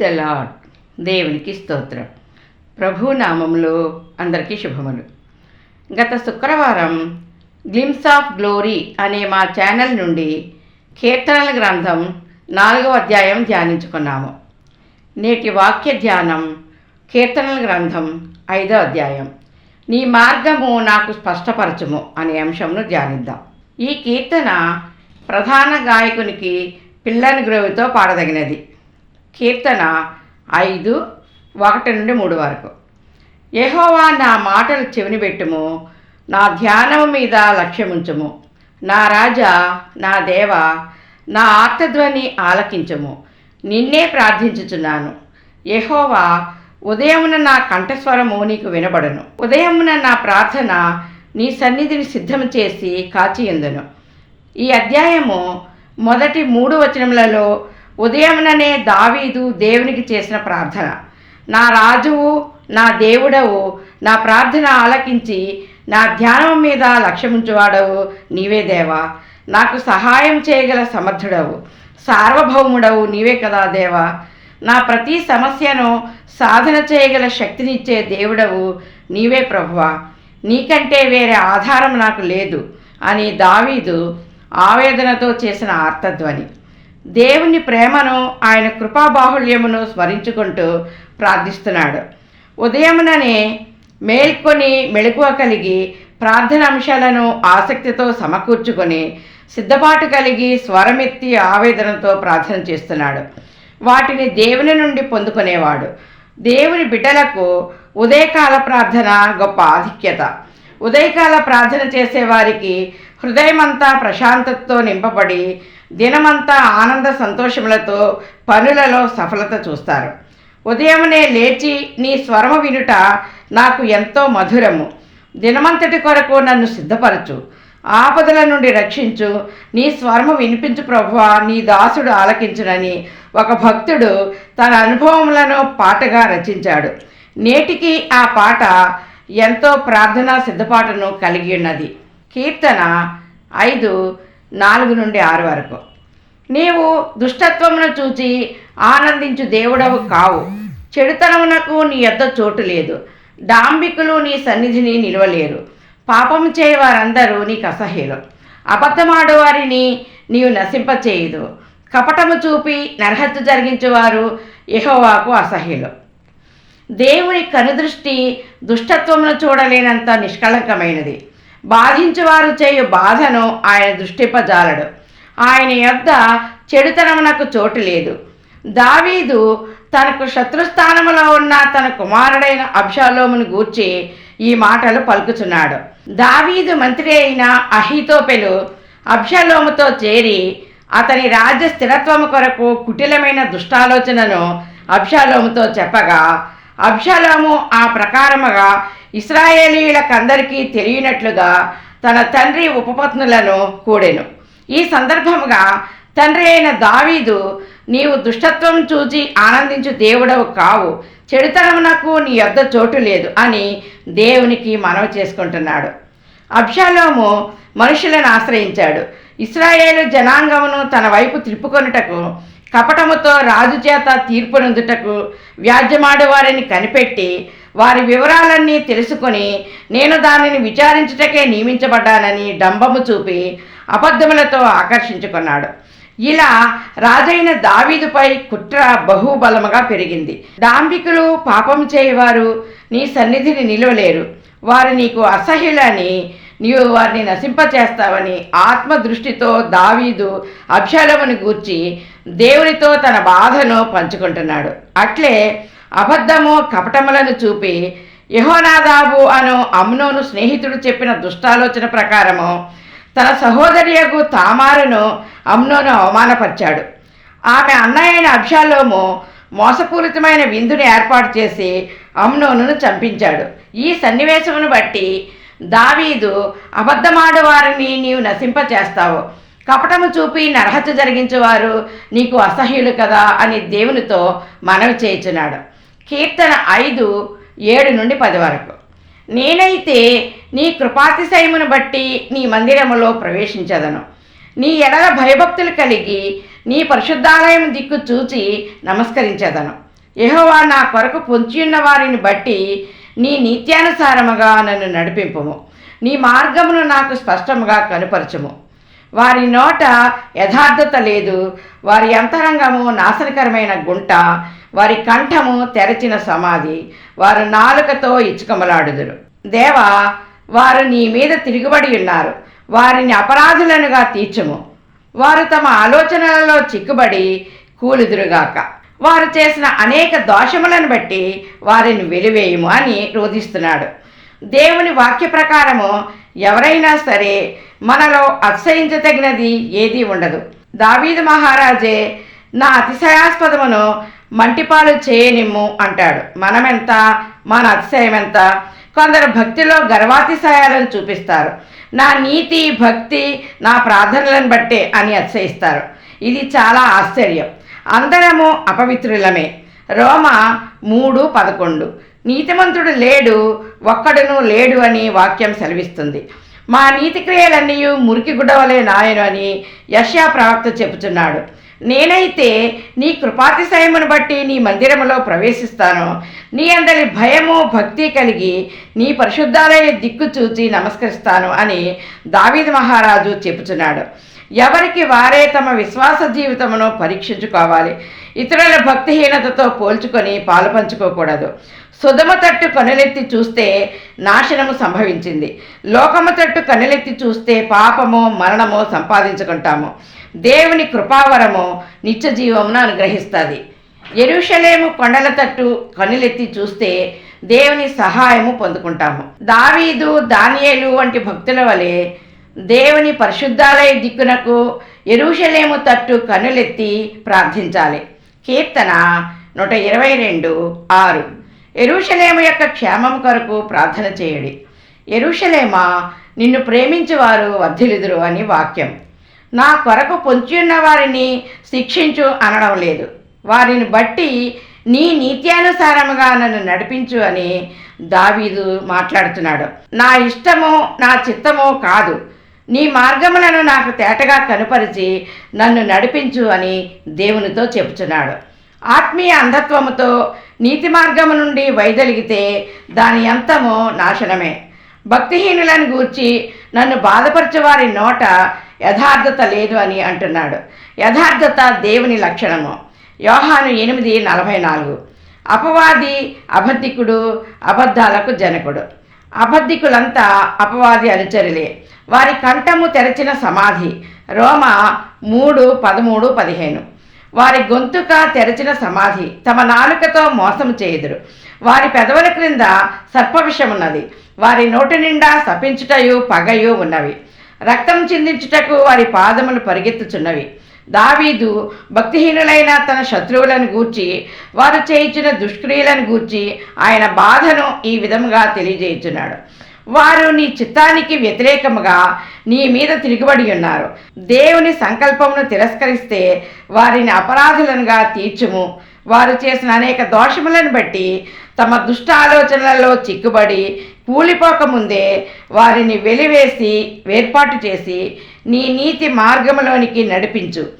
The lord దేవునికి స్తోత్రం. ప్రభు నామములో అందరికీ శుభములు. గత శుక్రవారం గ్లిమ్స్ ఆఫ్ గ్లోరీ అనే మా ఛానల్ నుండి కీర్తనల గ్రంథం నాలుగవ అధ్యాయం ధ్యానించుకున్నాము. నేటి వాక్య ధ్యానం కీర్తనల గ్రంథం ఐదో అధ్యాయం. నీ మార్గము నాకు స్పష్టపరచము అనే అంశంను ధ్యానిద్దాం. ఈ కీర్తన ప్రధాన గాయకునికి పిల్లని గ్రోవితో పాడదగినది. కీర్తన ఐదు ఒకటి నుండి మూడు వరకు. యహోవా నా మాటలు చెవినిపెట్టుము నా ధ్యానము మీద లక్ష్యముంచుము. నా రాజా నా దేవ నా ఆర్తధ్వని ఆలకించము. నిన్నే ప్రార్థించుచున్నాను. యహోవా ఉదయమున నా కంఠస్వరము నీకు వినబడను. ఉదయమున నా ప్రార్థన నీ సన్నిధిని సిద్ధం చేసి కాచియందును. ఈ అధ్యాయము మొదటి మూడు వచనములలో ఉదయంననే దావీదు దేవునికి చేసిన ప్రార్థన. నా రాజువు నా దేవుడవు నా ప్రార్థన ఆలకించి నా ధ్యానం మీద లక్ష్యముంచువాడవు నీవే దేవా. నాకు సహాయం చేయగల సమర్థుడవు సార్వభౌముడవు నీవే కదా దేవా. నా ప్రతి సమస్యను సాధన చేయగల శక్తినిచ్చే దేవుడవు నీవే ప్రభువా. నీకంటే వేరే ఆధారం నాకు లేదు అని దావీదు ఆవేదనతో చేసిన ఆర్తధ్వని. దేవుని ప్రేమను ఆయన కృపాబాహుళ్యమును స్మరించుకుంటూ ప్రార్థిస్తున్నాడు. ఉదయముననే మేల్కొని మెళకువ కలిగి ప్రార్థన అంశాలను ఆసక్తితో సమకూర్చుకొని సిద్ధపాటు కలిగి స్వరమెత్తి ఆవేదనతో ప్రార్థన చేస్తున్నాడు. వాటిని దేవుని నుండి పొందుకునేవాడు. దేవుని బిడ్డలకు ఉదయకాల ప్రార్థన గొప్ప ఆధిక్యత. ఉదయకాల ప్రార్థన చేసేవారికి హృదయమంతా ప్రశాంతతతో నింపబడి దినమంతా ఆనంద సంతోషములతో పనులలో సఫలత చూస్తారు. ఉదయమునే లేచి నీ స్వరము వినుట నాకు ఎంతో మధురము. దినమంతటి కొరకు నన్ను సిద్ధపరచు. ఆపదల నుండి రక్షించు. నీ స్వరము వినిపించు ప్రభువా నీ దాసుడు ఆలకించునని ఒక భక్తుడు తన అనుభవములను పాటగా రచించాడు. నేటికి ఆ పాట ఎంతో ప్రార్థనా సిద్ధపాటను కలిగి ఉన్నది. కీర్తన ఐదు నాలుగు నుండి ఆరు వరకు. నీవు దుష్టత్వమును చూచి ఆనందించు దేవుడవు కావు. చెడుతనమునకు నీ యొద్ద చోటు లేదు. డాంబికులు నీ సన్నిధిని నిలవలేరు. పాపము చేయవారందరూ నీకు అసహ్యులు. అబద్ధమాడువారిని నీవు నశింపచేయదు కపటము చూపి నరహత్య జరిగించేవారు యహోవాకు అసహ్యులు. దేవుని కనుదృష్టి దుష్టత్వమును చూడలేనంత నిష్కళంకమైనది. బాధించువారు చేయు బాధను ఆయన దృష్టిపజాలడు. ఆయన యొద్ద చెడుతనమునకు చోటు లేదు. దావీదు తనకు శత్రుస్థానములో ఉన్న తన కుమారుడైన అబ్షాలోమును గూర్చి ఈ మాటలు పలుకుచున్నాడు. దావీదు మంత్రి అయిన అహితోపెలు అబ్షాలోముతో చేరి అతని రాజ్య స్థిరత్వము కొరకు కుటిలమైన దుష్టాలోచనను అబ్షాలోముతో చెప్పగా అబ్షలోము ఆ ప్రకారముగా ఇస్రాయేలీలకందరికీ తెలియనట్లుగా తన తండ్రి ఉపపత్నులను కూడెను. ఈ సందర్భముగా తండ్రి అయిన దావీదు నీవు దుష్టత్వం చూచి ఆనందించు దేవుడవు కావు. చెడుతనమునకు నీ యొద్ద చోటు లేదు అని దేవునికి మనవి చేసుకుంటున్నాడు. అబ్షాలోము మనుషులను ఆశ్రయించాడు. ఇస్రాయేలు జనాంగమును తన వైపు త్రిప్పుకొనుటకు కపటముతో రాజు చేత తీర్పునందుటకు వ్యాజ్యమాడు వారిని కనిపెట్టి వారి వివరాలన్నీ తెలుసుకొని నేను దానిని విచారించుటకే నియమించబడ్డానని డంబము చూపి అబద్ధములతో ఆకర్షించుకున్నాడు. ఇలా రాజైన దావీదుపై కుట్ర బహుబలముగా పెరిగింది. దాంబికులు పాపం చేయవారు నీ సన్నిధిని నిలవలేరు. వారు నీకు అసహ్యులని నీవు వారిని నశింపచేస్తావని ఆత్మ దృష్టితో దావీదు అబ్షాలముని గూర్చి దేవునితో తన బాధను పంచుకుంటున్నాడు. అట్లే అబద్ధము కపటములను చూపి యహోనాదాబు అను అమ్నోను స్నేహితుడు చెప్పిన దుష్టాలోచన ప్రకారము తన సహోదరియకు తామారును అమ్నోను అవమానపరిచాడు. ఆమె అన్నయ్యైన అబ్షాలోము మోసపూరితమైన విందుని ఏర్పాటు చేసి అమ్నోనును చంపించాడు. ఈ సన్నివేశమును బట్టి దావీదు అబద్ధమాడు వారిని నీవు నశింపచేస్తావు. కపటము చూపి నరహత్య జరిగించేవారు నీకు అసహ్యులు కదా అని దేవునితో మనవి చేయుచున్నాడు. కీర్తన ఐదు ఏడు నుండి పది వరకు. నేనైతే నీ కృపాతిశయమును బట్టి నీ మందిరములో ప్రవేశించదను. నీ ఎడల భయభక్తులు కలిగి నీ పరిశుద్ధాలయం దిక్కు చూచి నమస్కరించదను. యహోవా నా కొరకు పొంచియున్న వారిని బట్టి నీ నిత్యానుసారముగా నన్ను నడిపింపుము. నీ మార్గమును నాకు స్పష్టముగా కనుపరచుము. వారి నోట యథార్థత లేదు. వారి అంతరంగము నాశనకరమైన గుంట. వారి కంఠము తెరచిన సమాధి. వారు నాలుకతో ఇచ్చుకమలాడుదురు. దేవా వారు నీ మీద తిరుగుబడి ఉన్నారు. వారిని అపరాధులనుగా తీర్చము. వారు తమ ఆలోచనలలో చిక్కుబడి కూలుదురుగాక. వారు చేసిన అనేక దోషములను బట్టి వారిని వెలివేయము అని రోధిస్తున్నాడు. దేవుని వాక్య ప్రకారము ఎవరైనా సరే మనలో అతిశయించదగినది ఏదీ ఉండదు. దావీదు మహారాజే నా అతిశయాస్పదమును మంటిపాలు చేయనిమ్ము అంటాడు. మనమెంత మన అతిశయం ఎంత కొందరు భక్తిలో గర్వాతిశయాలను చూపిస్తారు. నా నీతి భక్తి నా ప్రార్థనలను బట్టే అని అతిశయిస్తారు. ఇది చాలా ఆశ్చర్యం. అందరము అపవిత్రులమే. రోమ మూడు పదకొండు. నీతిమంతుడు లేడు ఒక్కడును లేడు అని వాక్యం సెలవిస్తుంది. మా నీతి క్రియలన్నీ మురికి గుడవలే నాయను అని యష్యా ప్రవక్త చెబుతున్నాడు. నేనైతే నీ కృపాతిశయమును బట్టి నీ మందిరములో ప్రవేశిస్తాను. నీ అందరి భయము భక్తి కలిగి నీ పరిశుద్ధాలయ దిక్కు చూచి నమస్కరిస్తాను అని దావీద్ మహారాజు చెబుతున్నాడు. ఎవరికి వారే తమ విశ్వాస జీవితమును పరీక్షించుకోవాలి. ఇతరుల భక్తిహీనతతో పోల్చుకొని పాలు పంచుకోకూడదు. సుధమ తట్టు కనులెత్తి చూస్తే నాశనము సంభవించింది. లోకము తట్టు కనులెత్తి చూస్తే పాపము మరణము సంపాదించుకుంటాము. దేవుని కృపావరము నిత్య జీవమును అనుగ్రహిస్తుంది. ఎరుషలేము కొండల తట్టు కనులెత్తి చూస్తే దేవుని సహాయము పొందుకుంటాము. దావీదు దానియేలు వంటి భక్తుల వలె దేవుని పరిశుద్ధాలయ దిక్కునకు ఎరుషలేము తట్టు కనులెత్తి ప్రార్థించాలి. కీర్తన నూట ఇరవై రెండు ఆరు. ఎరుషలేము యొక్క క్షేమం కొరకు ప్రార్థన చేయడి. ఎరుషలేమా నిన్ను ప్రేమించేవారు వర్ధిలుదురు అని వాక్యం. నా కొరకు పొంచియున్న వారిని శిక్షించు అనడం లేదు. వారిని బట్టి నీ నీత్యానుసారముగా నన్ను నడిపించు అని దావీదు మాట్లాడుతున్నాడు. నా ఇష్టము నా చిత్తము కాదు. నీ మార్గములను నాకు తేటగా కనుపరిచి నన్ను నడిపించు అని దేవునితో చెబుతున్నాడు ఆత్మీయ అంధత్వముతో నీతి మార్గము నుండి వైదొలిగితే దాని అంతము నాశనమే. భక్తిహీనులను గూర్చి నన్ను బాధపరచే వారి నోట యథార్థత లేదు అని అంటున్నాడు. యథార్థత దేవుని లక్షణము. యోహాను ఎనిమిది నలభై నాలుగు. అపవాది అబద్ధికుడు అబద్ధాలకు జనకుడు. అబద్ధికులంతా అపవాది అనుచరులే. వారి కంఠము తెరచిన సమాధి. రోమ మూడు పదమూడు పదిహేను. వారి గొంతుక తెరచిన సమాధి. తమ నాలుకతో మోసం చేయుదురు. వారి పెదవుల క్రింద సర్పవిషమున్నది. వారి నోటి నిండా శపించుటయు పగయు ఉన్నవి. రక్తం చిందించుటకు వారి పాదములు పరిగెత్తుచున్నవి. దావీదు భక్తిహీనులైన తన శత్రువులను గూర్చి వారు చేయించిన దుష్క్రియలను గూర్చి ఆయన బాధను ఈ విధముగా తెలియజేయుచున్నాడు. వారు నీ చిత్తానికి వ్యతిరేకముగా నీ మీద తిరుగుబడి ఉన్నారు. దేవుని సంకల్పమును తిరస్కరిస్తే వారిని అపరాధులనుగా తీర్చుము. వారు చేసిన అనేక దోషములను బట్టి తమ దుష్ట ఆలోచనలలో చిక్కుబడి కూలిపోకముందే వారిని వెలివేసి వేర్పాటు చేసి నీ నీతి మార్గములోనికి నడిపించు.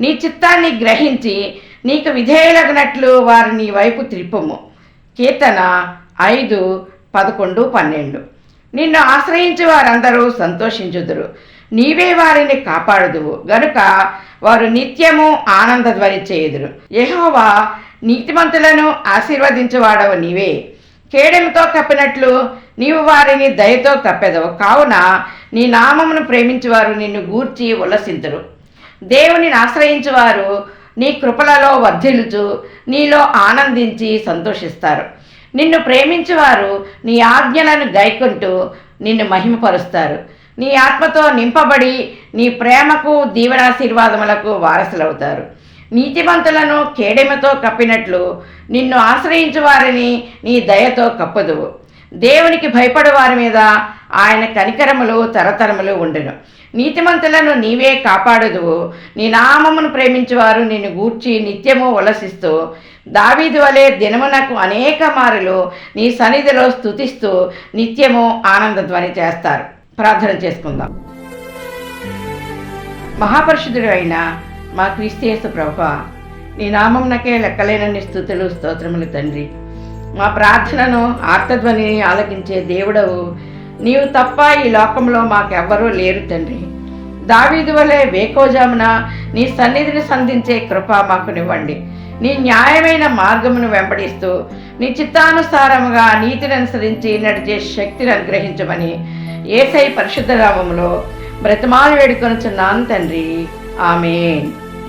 నీ చిత్తాన్ని గ్రహించి నీకు విధేయులగినట్లు వారిని వైపు త్రిప్పము. కీర్తన ఐదు పదకొండు పన్నెండు. నిన్ను ఆశ్రయించి వారందరూ సంతోషించుదురు. నీవే వారిని కాపాడుదువు. గనుక వారు నిత్యము ఆనందధ్వని చేయుదురు. యహోవా నీతిమంతులను ఆశీర్వదించువాడవు నీవే. కేడెముతో కప్పినట్లు నీవు వారిని దయతో కప్పెదవు కావున నీ నామమును ప్రేమించువారు నిన్ను గూర్చి ఉల్లసింతురు దేవునిని ఆశ్రయించువారు నీ కృపలలో వర్ధిల్చు నీలో ఆనందించి సంతోషిస్తారు. నిన్ను ప్రేమించువారు నీ ఆజ్ఞలను గైకుంటూ నిన్ను మహిమపరుస్తారు. నీ ఆత్మతో నింపబడి నీ ప్రేమకు దీవెనాశీర్వాదములకు వారసులవుతారు. నీతిమంతులను కేడెమతో కప్పినట్లు నిన్ను ఆశ్రయించు వారిని నీ దయతో కప్పదువు దేవునికి భయపడు వారి మీద ఆయన కనికరములు తరతరములు ఉండెను. నీతిమంతులను నీవే కాపాడదువు నీ నామమును ప్రేమించువారు నిన్ను గూర్చి నిత్యము ఉలసిస్తూ దావీదు వలె దినమునకు అనేక మారులు నీ సన్నిధిలో స్తుతిస్తూ నిత్యము ఆనందధ్వని చేస్తారు. ప్రార్థన చేసుకుందాం. మహాపరిషుధుడు అయిన మా క్రీస్తేసు ప్రభా నీ నామంనకే లెక్కలేనన్ని స్థుతులు స్తోత్రములు తండ్రి. మా ప్రార్థనను ఆర్తధ్వనిని ఆలకించే దేవుడవు. నీవు తప్ప ఈ లోకంలో మాకెవ్వరూ లేరు తండ్రి. దావీదు వలె వేకోజామున నీ సన్నిధిని సంధించే కృప మాకునివ్వండి నీ న్యాయమైన మార్గమును వెంబడిస్తూ నీ చిత్తానుసారముగా నీతిని అనుసరించి నడిచే శక్తిని అనుగ్రహించమని ఏసై పరిశుద్ధ రామంలో బ్రతమాలు వేడుకొనుచున్నాను తండ్రి. ఆమె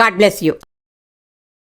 God bless you.